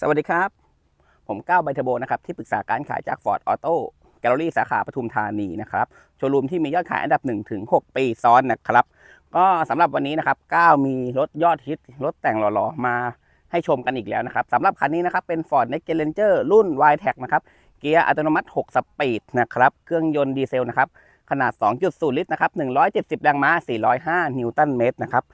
สวัสดีครับ ผมก้าวไบเทโบนะครับ ที่ปรึกษาการขายจาก Ford Auto Gallery สาขาปทุมธานีนะครับ โชว์รูมที่มียอดขายอันดับ 1 ถึง 6 ปีซ้อนนะครับ ก็สำหรับวันนี้นะครับก้าวมีรถยอดฮิต รถแต่งหล่อๆ มาให้ชมกันอีกแล้วนะครับสำหรับคันนี้นะครับ เป็น Ford Next Gen Ranger รุ่น y t e c นะครับ เกียร์อัตโนมัติ 6 สปีดนะครับ เครื่องยนต์ดีเซลนะครับ ขนาด 2.0 ลิตรนะครับ170 แรงม้า 405 นิวตันเมตรนะครับ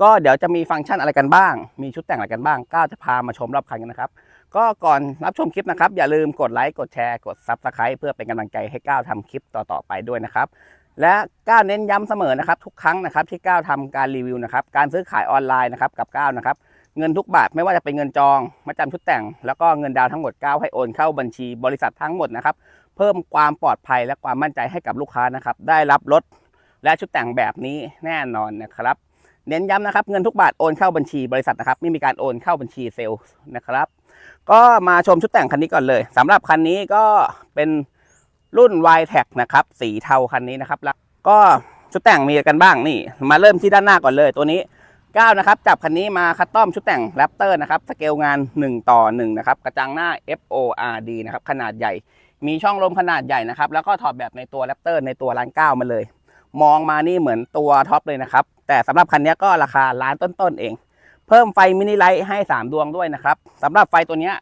ก็เดี๋ยวจะมีฟังก์ชันอะไรกันบ้าง มีชุดแต่งอะไรกันบ้างก้าวจะพามาชมรอบคันกันนะครับ ก็ก่อนรับชมคลิปนะครับ อย่าลืมกดไลค์ กดแชร์ กด Subscribe เพื่อเป็นกำลังใจให้ก้าวทำคลิปต่อๆไปด้วยนะครับ และก้าวเน้นย้ำเสมอนะครับ ทุกครั้งนะครับที่ก้าวทำการรีวิวนะครับ การซื้อขายออนไลน์นะครับกับก้าวนะครับ เงินทุกบาทไม่ว่าจะเป็นเงินจองมาจำชุดแต่ง แล้วก็เงินดาวทั้งหมดก้าวให้โอนเข้าบัญชีบริษัททั้งหมดนะครับ เพิ่มความปลอดภัยและความมั่นใจให้กับลูกค้านะครับ ได้รับรถและชุดแต่งแบบนี้แน่นอนนะครับ เน้นย้ำนะครับเงินทุกบาทโอนเข้าบัญชีบริษัทนะครับไม่มีการโอนเข้าบัญชีเซลล์นะครับ ก็มาชมชุดแต่งคันนี้ก่อนเลยสำหรับคันนี้ก็เป็นรุ่น y t e c นะครับสีเทาคันนี้นะครับแล้วก็ชุดแต่งมีกันบ้างนี่ มาเริ่มที่ด้านหน้าก่อนเลยตัวนี้9นะครับจับคันนี้มาคัสตอมชุดแต่งแรปเตอร์นะครับสเกลงาน 1 ต่อ1นะครับกระจังหน้า FORD นะครับขนาดใหญ่ มีช่องลมขนาดใหญ่นะครับแล้วก็ถอดแบบในตัวแรปเตอร์ในตัวร้านเก้ามาเลย มองมานี่เหมือนตัวท็อปเลยนะครับ แต่สำหรับคันนี้ก็ราคาล้านต้นๆเอง เพิ่มไฟมินิไลท์ให้ 3 ดวงด้วยนะครับสำหรับไฟตัวนี้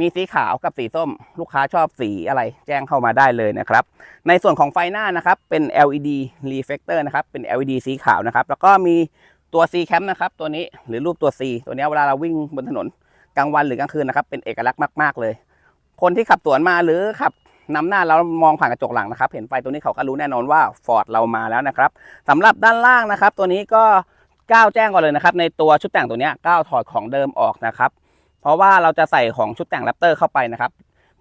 มีสีขาวกับสีส้ม ลูกค้าชอบสีอะไรแจ้งเข้ามาได้เลยนะครับ ในส่วนของไฟหน้านะครับ เป็น LED reflector นะครับ เป็น LED สีขาวนะครับ แล้วก็มีตัว C cam นะครับ ตัวนี้หรือรูปตัว C ตัวนี้เวลาเราวิ่งบนถนนกลางวันหรือกลางคืนนะครับ เป็นเอกลักษณ์มาก ๆ เลย คนที่ขับสวนมาหรือขับ นำหน้าเรามองผ่านกระจกหลังนะครับ เห็นไฟตัวนี้เขาก็รู้แน่นอนว่า Ford เรามาแล้วนะครับสำหรับด้านล่างนะครับ ตัวนี้ก็ก้าวแจ้งก่อนเลยนะครับ ในตัวชุดแต่งตัวนี้ก้าวถอดของเดิมออกนะครับ เพราะว่าเราจะใส่ของชุดแต่งแรปเตอร์เข้าไปนะครับ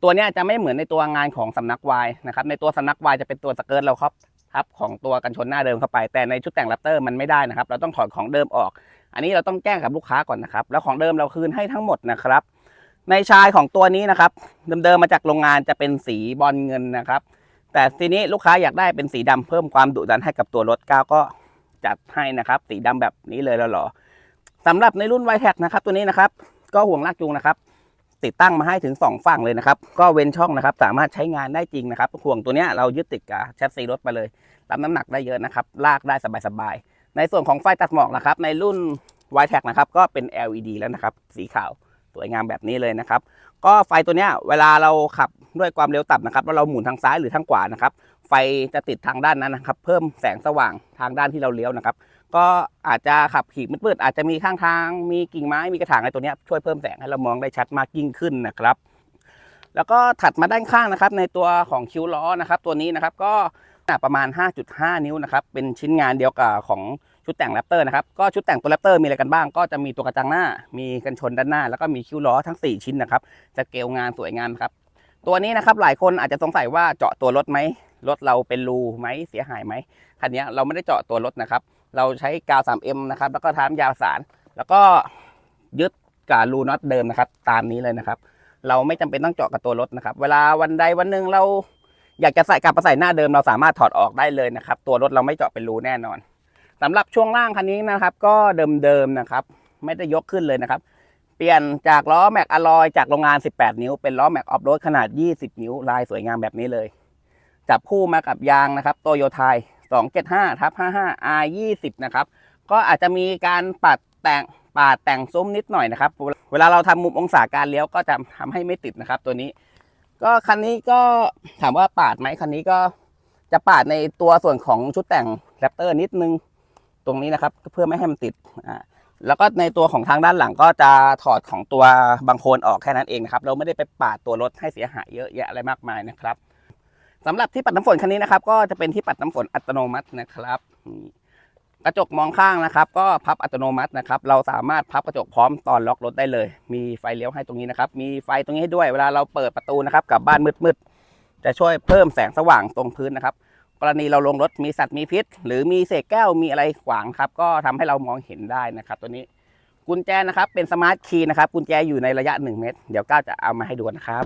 ตัวนี้จะไม่เหมือนในตัวงานของสำนักวายนะครับ ในตัวสำนักวายจะเป็นตัวสเกิร์ตเราครับทับของตัวกันชนหน้าเดิมเข้าไป แต่ในชุดแต่งแรปเตอร์มันไม่ได้นะครับ เราต้องถอดของเดิมออก อันนี้เราต้องแจ้งกับลูกค้าก่อนนะครับ แล้วของเดิมเราคืนให้ทั้งหมดนะครับ ในชายของตัวนี้นะครับ เดิมๆมาจากโรงงานจะเป็นสีบอลเงินนะครับ แต่ทีนี้ลูกค้าอยากได้เป็นสีดำเพิ่มความดุดันให้กับตัวรถก้าวก็จัดให้นะครับ สีดำแบบนี้เลยแล้วหรอสำหรับในรุ่น y t e c นะครับ ตัวนี้นะครับ ก็ห่วงลากจูงนะครับ ติดตั้งมาให้ถึง 2 ฝั่งเลยนะครับ ก็เว้นช่องนะครับ สามารถใช้งานได้จริงนะครับห่วงตัวเนี้ยเรายึดติดกับแชสซีรถไปเลยรับน้ำหนักได้เยอะนะครับ ลากได้สบายๆในส่วนของไฟตัดหมอกนะครับ ในรุ่น y t e c นะครับ ก็เป็น LED แล้วนะครับ สีขาว วยงามแบบนี้เลยนะครับ ก็ไฟตัวเนี้ยเวลาเราขับด้วยความเร็วต่ำนะครับ แล้วเราหมุนทางซ้ายหรือทางขวานะครับ ไฟจะติดทางด้านนั้นนะครับ เพิ่มแสงสว่างทางด้านที่เราเลี้ยวนะครับ ก็อาจจะขับขี่มืดๆอาจจะมีข้างทาง มีกิ่งไม้ มีกระถางอะไรตัวเนี้ยช่วยเพิ่มแสงให้เรามองได้ชัดมากยิ่งขึ้นนะครับ แล้วก็ถัดมาด้านข้างนะครับ ในตัวของคิ้วล้อนะครับ ตัวนี้นะครับก็ขนาดประมาณ 5.5 นิ้วนะครับ เป็นชิ้นงานเดียวกับของ ชุดแต่งแรปเตอร์นะครับก็ชุดแต่งตัวแรปเตอร์มีอะไรกันบ้าง ก็จะมีตัวกระจังหน้า มีกันชนด้านหน้า แล้วก็มีคิ้วล้อทั้ง 4 ชิ้นนะครับสเกลงานสวยงามครับตัวนี้นะครับหลายคนอาจจะสงสัยว่าเจาะตัวรถไหมรถเราเป็นรูไหมเสียหายไหมคันนี้เราไม่ได้เจาะตัวรถนะครับ เราใช้กาว 3M นะครับแล้วก็ทามยาวสาร แล้วก็ยึดกับรูน็อตเดิมนะครับ ตามนี้เลยนะครับ เราไม่จำเป็นต้องเจาะกับตัวรถนะครับ เวลาวันใดวันหนึ่งเราอยากจะใส่กลับมาใส่หน้าเดิมเราสามารถถอดออกได้เลยนะครับ ตัวรถเราไม่เจาะเป็นรูแน่นอน สำหรับช่วงล่างคันนี้นะครับ ก็เดิมๆนะครับ ไม่ได้ยกขึ้นเลยนะครับ เปลี่ยนจากล้อแม็กอะลอยจากโรงงาน 18 นิ้ว เป็นล้อแม็กออฟโรดขนาด 20 นิ้ว ลายสวยงามแบบนี้เลย จับคู่มากับยางนะครับโตโยไทย275ทับ55 R 20นะครับ ก็อาจจะมีการปัดแต่งปาดแต่งซุ้มนิดหน่อยนะครับ เวลาเราทำมุมองศาการเลี้ยวก็จะทำให้ไม่ติดนะครับ ตัวนี้ ก็คันนี้ก็ถามว่าปาดไหมคันนี้ก็จะปาดในตัวส่วนของชุดแต่งแรปเตอร์นิดนึง ตรงนี้นะครับเพื่อไม่ให้มันติดอ่าแล้วก็ในตัวของทางด้านหลังก็จะถอดของตัวบางโคนออกแค่นั้นเองนะครับ เราไม่ได้ไปปาดตัวรถให้เสียหายเยอะแยะอะไรมากมายนะครับสำหรับที่ปัดน้ำฝนคันนี้นะครับ ก็จะเป็นที่ปัดน้ำฝนอัตโนมัตินะครับกระจกมองข้างนะครับ ก็พับอัตโนมัตินะครับ เราสามารถพับกระจกพร้อมตอนล็อกรถได้เลย มีไฟเลี้ยวให้ตรงนี้นะครับ มีไฟตรงนี้ให้ด้วยเวลาเราเปิดประตูนะครับกลับบ้านมืดๆจะช่วยเพิ่มแสงสว่างตรงพื้นนะครับ กรณีเราลงรถมีสัตว์มีพิษ หรือมีเศษแก้วมีอะไรขวางครับ ก็ทำให้เรามองเห็นได้นะครับ ตัวนี้กุญแจนะครับเป็นสมาร์ทคีย์นะครับ กุญแจอยู่ในระยะ 1 เมตร เดี๋ยวก้าวจะเอามาให้ดูนะครับ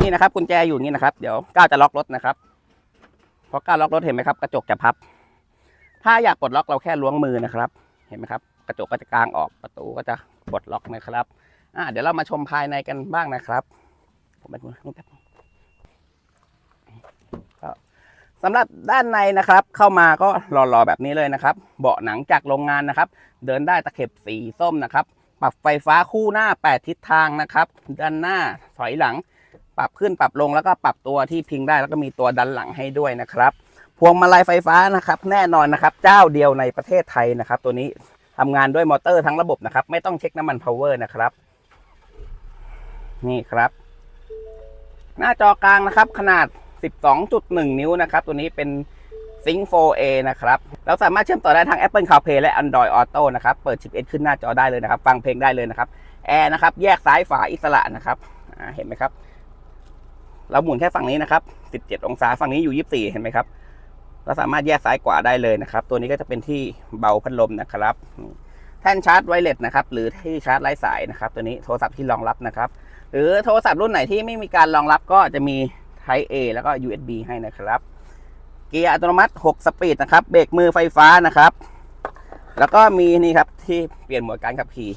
นี่นะครับกุญแจอยู่นี่นะครับ เดี๋ยวก้าวจะล็อกรถนะครับพอก้าวล็อกรถเห็นไหมครับ กระจกจะพับ ถ้าอยากปลดล็อกเราแค่ล้วงมือนะครับ เห็นไหมครับ กระจกก็จะกลางออกประตูก็จะปลดล็อกนะครับอ่าเดี๋ยวเรามาชมภายในกันบ้างนะครับผมไปดูนู่นแป๊บก็ สำหรับด้านในนะครับ เข้ามาก็หล่อๆแบบนี้เลยนะครับ เบาะหนังจากโรงงานนะครับ เดินได้ตะเข็บสีส้มนะครับ ปรับไฟฟ้าคู่หน้า 8 ทิศทางนะครับ ด้านหน้าถอยหลัง ปรับขึ้นปรับลงแล้วก็ปรับตัวที่พิงได้แล้วก็มีตัวดันหลังให้ด้วยนะครับ พวงมาลัยไฟฟ้านะครับ แน่นอนนะครับ เจ้าเดียวในประเทศไทยนะครับ ตัวนี้ทำงานด้วยมอเตอร์ทั้งระบบนะครับ ไม่ต้องเช็คน้ำมันพาวเวอร์นะครับ นี่ครับ หน้าจอกลางนะครับ ขนาด 12.1 นิ้วนะครับ ตัวนี้เป็น Sync 4A นะครับ เราสามารถเชื่อมต่อได้ทั้ง Apple CarPlay และ Android Auto นะครับ เปิดชิป S ขึ้นหน้าจอได้เลยนะครับ ฟังเพลงได้เลยนะครับ แอร์นะครับ แยกซ้ายฝาอิสระนะครับ เห็นไหมครับ เราหมุนแค่ฝั่งนี้นะครับ 17 องศา ฝั่งนี้อยู่ 24 เห็นไหมครับ เราสามารถแยกซ้ายขวาได้เลยนะครับ ตัวนี้ก็จะเป็นที่เบาพัดลมนะครับ แท่นชาร์จไวเลสนะครับ หรือที่ชาร์จไร้สายนะครับ ตัวนี้โทรศัพท์ที่รองรับนะครับ หรือโทรศัพท์รุ่นไหนที่ไม่มีการรองรับก็จะมี Type A แล้วก็ USB ให้นะครับ เกียร์อัตโนมัติ 6 สปีดนะครับ เบรกมือไฟฟ้านะครับ แล้วก็มีนี่ครับที่เปลี่ยนโหมดการขับขี่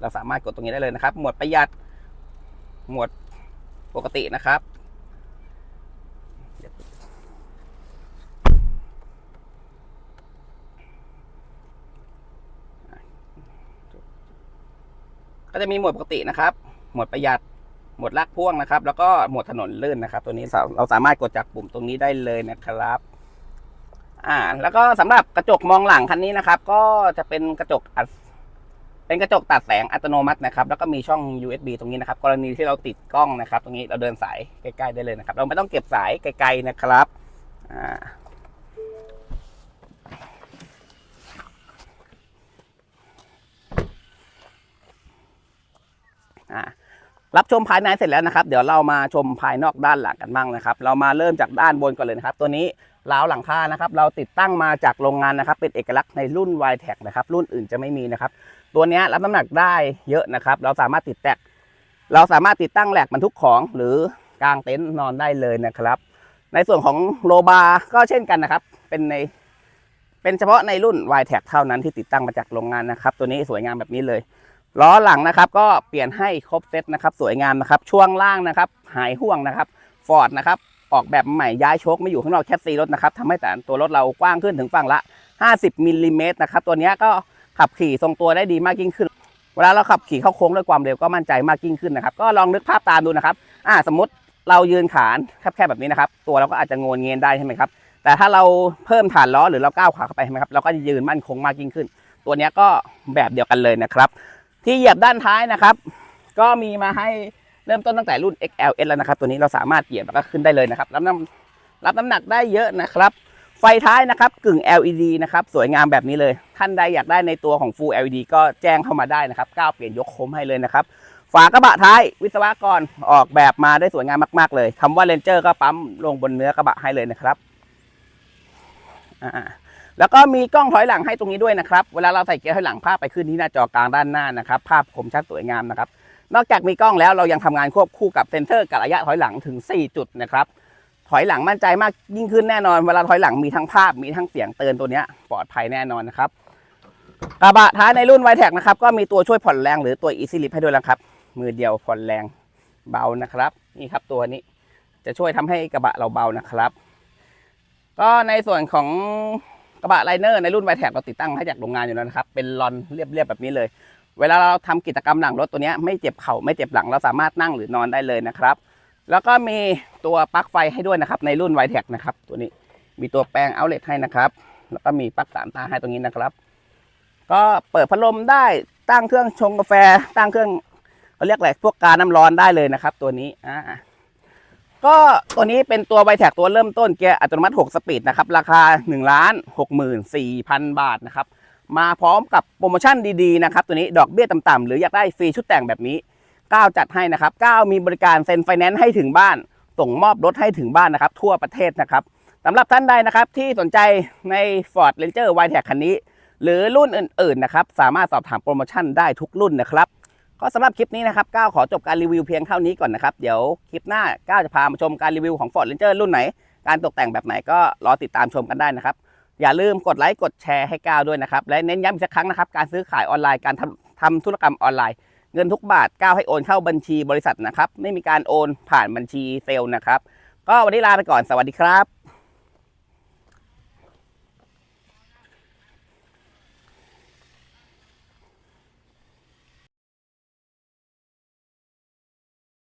เราสามารถกดตรงนี้ได้เลยนะครับ หมวดประหยัด หมวดปกตินะครับก็จะมีโหมดปกตินะครับโหมดประหยัด หมดลากพ่วงนะครับ แล้วก็หมดถนนลื่นนะครับ ตัวนี้เราสามารถกดจากปุ่มตรงนี้ได้เลยนะครับอ่าแล้วก็สำหรับกระจกมองหลังคันนี้นะครับ ก็จะเป็นกระจกอัดเป็นกระจกตัดแสงอัตโนมัตินะครับ แล้วก็มีช่อง USB ตรงนี้นะครับ กรณีที่เราติดกล้องนะครับ ตรงนี้เราเดินสายใกล้ๆได้เลยนะครับ เราไม่ต้องเก็บสายไกลๆนะครับอ่าอ่า รับชมภายในเสร็จแล้วนะครับ เดี๋ยวเรามาชมภายนอกด้านหลังกันบ้างนะครับ เรามาเริ่มจากด้านบนก่อนเลยนะครับ ตัวนี้ราวหลังคานะครับ เราติดตั้งมาจากโรงงานนะครับ เป็นเอกลักษณ์ในรุ่น y t e c นะครับ รุ่นอื่นจะไม่มีนะครับ ตัวนี้รับน้ำหนักได้เยอะนะครับ เราสามารถติดแตกเราสามารถติดตั้งแหลกบรรทุกของ หรือกางเต็นท์นอนได้เลยนะครับ ในส่วนของโลบาร์ก็เช่นกันนะครับ เป็นในเป็นเฉพาะในรุ่น y t e c เท่านั้นที่ติดตั้งมาจากโรงงานนะครับ ตัวนี้สวยงามแบบนี้เลย ล้อหลังนะครับ ก็เปลี่ยนให้ครบเซตนะครับ สวยงามนะครับ ช่วงล่างนะครับ หายห่วงนะครับฟอร์ดนะครับออกแบบใหม่ย้ายโชคไม่อยู่ข้างนอกแคสซีรถนะครับทำให้แต่ตัวรถเรากว้างขึ้นถึงฝั่งละ 50มิลลิเมตรนะครับตัวนี้ก็ขับขี่ทรงตัวได้ดีมากยิ่งขึ้น เวลาเราขับขี่เข้าโค้งด้วยความเร็วก็มั่นใจมากยิ่งขึ้นนะครับ ก็ลองนึกภาพตามดูนะครับอ่าสมมติเรายืนขานแคบๆแบบนี้นะครับ ตัวเราก็อาจจะงนเงียนได้ใช่ไหมครับแต่ถ้าเราเพิ่มฐานล้อหรือเราก้าวขาเข้าไปใช่ไหมครับเราก็จะยืนมั่นคงมากยิ่งขึ้น ตัวนี้ก็แบบเดียวกันเลยนะครับ ที่เหยียบด้านท้ายนะครับ ก็มีมาให้เริ่มต้นตั้งแต่รุ่น XLS แล้วนะครับ ตัวนี้เราสามารถเหยียบแล้วก็ขึ้นได้เลยนะครับ รับน้ำรับน้ำหนักได้เยอะนะครับ ไฟท้ายนะครับกึ่ง LED นะครับ สวยงามแบบนี้เลย ท่านใดอยากได้ในตัวของ Full LED ก็แจ้งเข้ามาได้นะครับก้าวเปลี่ยนยกโค้มให้เลยนะครับ ฝากระบะท้ายวิศวกรออกแบบมาได้สวยงามมาก ๆ เลยคำว่า Ranger ก็ปั๊มลงบนเนื้อกระบะให้เลยนะครับอ่า แล้วก็มีกล้องถอยหลังให้ตรงนี้ด้วยนะครับ เวลาเราใส่เกียร์ถอยหลังภาพไปขึ้นที่หน้าจอกลางด้านหน้านะครับ ภาพคมชัดสวยงามนะครับ นอกจากมีกล้องแล้วเรายังทำงานควบคู่กับเซ็นเซอร์กับระยะถอยหลังถึง 4 จุดนะครับ ถอยหลังมั่นใจมากยิ่งขึ้นแน่นอน เวลาถอยหลังมีทั้งภาพมีทั้งเสียงเตือนตัวนี้ปลอดภัยแน่นอนนะครับ กระบะท้ายในรุ่น y t e c นะครับ ก็มีตัวช่วยผ่อนแรงหรือตัว Easy Lift ให้ด้วยนะครับ มือเดียวผ่อนแรงเบานะครับ นี่ครับตัวนี้จะช่วยทำให้กระบะเราเบานะครับ ก็ในส่วนของ กระบะไลเนอร์ในรุ่นไวแท็กเราติดตั้งให้จากโรงงานอยู่แล้วนะครับ เป็นลอนเรียบๆแบบนี้เลย เวลาเราทำกิจกรรมหลังรถตัวนี้ไม่เจ็บเข่าไม่เจ็บหลังเราสามารถนั่งหรือนอนได้เลยนะครับ แล้วก็มีตัวปลั๊กไฟให้ด้วยนะครับ ในรุ่นไวแท็กนะครับ ตัวนี้มีตัวแปลงเอาเลทให้นะครับ แล้วก็มีปลั๊กสามตาให้ตรงนี้นะครับ ก็เปิดพัดลมได้ตั้งเครื่องชงกาแฟ ตั้งเครื่องเขาเรียกอะไรพวกกาน้ำร้อนได้เลยนะครับ ตัวนี้อ่า ก็ตัวนี้เป็นตัวไวแท็กตัวเริ่มต้นเกียร์อัตโนมัติ 6 สปีดนะครับ ราคา1ล้าน64,000บาทนะครับ มาพร้อมกับโปรโมชั่นดีๆนะครับ ตัวนี้ดอกเบี้ยต่ำๆหรืออยากได้ฟรีชุดแต่งแบบนี้9จัดให้นะครับ9มีบริการเซ็นไฟแนนซ์ให้ถึงบ้าน ส่งมอบรถให้ถึงบ้านนะครับ ทั่วประเทศนะครับสำหรับท่านใดนะครับที่สนใจใน Ford Ranger y t e c คันนี้ หรือรุ่นอื่นๆนะครับสามารถสอบถามโปรโมชั่นได้ทุกรุ่นนะครับ ก็สำหรับคลิปนี้นะครับก้าวขอจบการรีวิวเพียงเท่านี้ก่อนนะครับ เดี๋ยวคลิปหน้าก้าวจะพามาชมการรีวิวของ Ford Ranger รุ่นไหน การตกแต่งแบบไหนก็รอติดตามชมกันได้นะครับ อย่าลืมกดไลค์กดแชร์ให้ก้าวด้วยนะครับ และเน้นย้ำอีกสักครั้งนะครับ การซื้อขายออนไลน์การทำทำธุรกรรมออนไลน์ เงินทุกบาทก้าวให้โอนเข้าบัญชีบริษัทนะครับ ไม่มีการโอนผ่านบัญชีเซลล์นะครับ ก็วันนี้ลาไปก่อนสวัสดีครับ